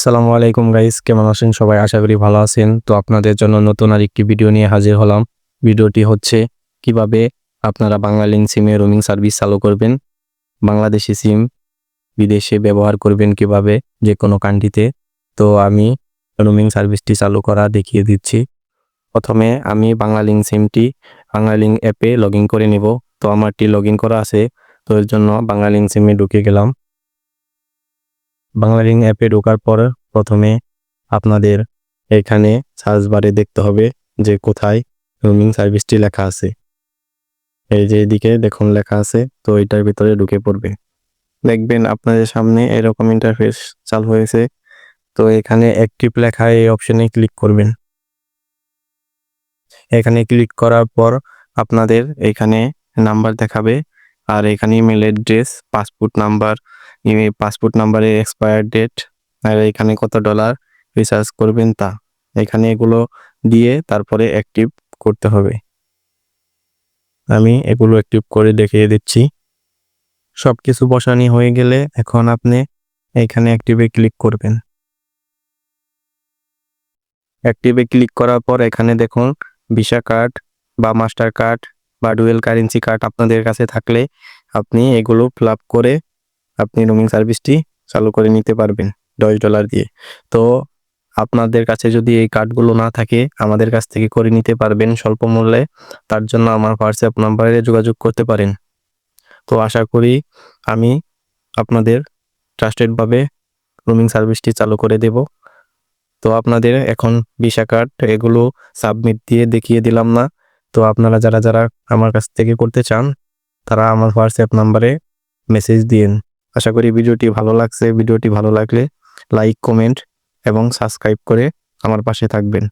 আসসালামু আলাইকুম গাইস কেমন আছেন সবাই? আশা করি ভালো আছেন। তো আপনাদের জন্য নতুন আরেকটি ভিডিও নিয়ে হাজির হলাম। ভিডিওটি হচ্ছে, কীভাবে আপনারা বাংলালিংক সিমে রোমিং সার্ভিস চালু করবেন। বাংলাদেশি সিম বিদেশে ব্যবহার করবেন কীভাবে যে কোনো কান্ট্রিতে তো আমি রোমিং সার্ভিসটি চালু করা দেখিয়ে দিচ্ছি। প্রথমে আমি বাংলালিংক সিমটি বাংলালিংক অ্যাপে লগ করে নিব। তো আমারটি লগ করা আছে। তো এর জন্য বাংলালিংক সিমে ঢুকে গেলাম। বাংলালিং অ্যাপে ঢোকার পর প্রথমে আপনাদের এখানে সার্চ বারে দেখতে হবে যে কোথায় রুমিং সার্ভিসটি লেখা আছে। এই যে এদিকে দেখুন লেখা আছে, তো এটার ভিতরে ঢুকে পড়বে। দেখবেন আপনাদের সামনে এরকম ইন্টারফেস চালু হয়েছে, তো এখানে অ্যাক্টিভ লেখা এই অপশনে ক্লিক করবেন। এখানে ক্লিক করার পর আপনাদের এখানে নাম্বার দেখাবে, আর এখানে email address passport number passport নাম্বারের এক্সপায়ার ডেট, আর এখানে কত ডলার রিচার্জ করবেন তা। এখানে এগুলো দিয়ে তারপরে অ্যাক্টিভ করতে হবে। আমি এগুলো অ্যাক্টিভ করে দেখিয়ে দিচ্ছি। সব কিছু বসানি হয়ে গেলে এখন আপনি এখানে অ্যাক্টিভে ক্লিক করবেন। অ্যাক্টিভে ক্লিক করার পর এখানে দেখুন, ভিসা কার্ড বা মাস্টার কার্ড বা ডুয়েল কারেন্সি কার্ড আপনাদের কাছে থাকলে আপনি এগুলো ফিল করে আপনি রোমিং সার্ভিসটি চালু করে নিতে পারবেন দশ ডলার দিয়ে। তো আপনাদের কাছে যদি এই কার্ডগুলো না থাকে, আমাদের কাছ থেকে করে নিতে পারবেন স্বল্প মূল্যে। তার জন্য আমার হোয়াটসঅ্যাপ নাম্বারে যোগাযোগ করতে পারেন। তো আশা করি আমি আপনাদের ট্রাস্টেডভাবে রুমিং সার্ভিসটি চালু করে দেব। তো আপনাদের এখন ভিসা কার্ড এগুলো সাবমিট দিয়ে দেখিয়ে দিলাম না। তো আপনারা যারা যারা আমার কাছ থেকে করতে চান, তারা আমার হোয়াটসঅ্যাপ নাম্বারে মেসেজ দিন আশা করি ভিডিওটি ভালো লাগছে। ভিডিওটি ভালো লাগলে লাইক, কমেন্ট এবং সাবস্ক্রাইব করে আমার পাশে থাকবেন।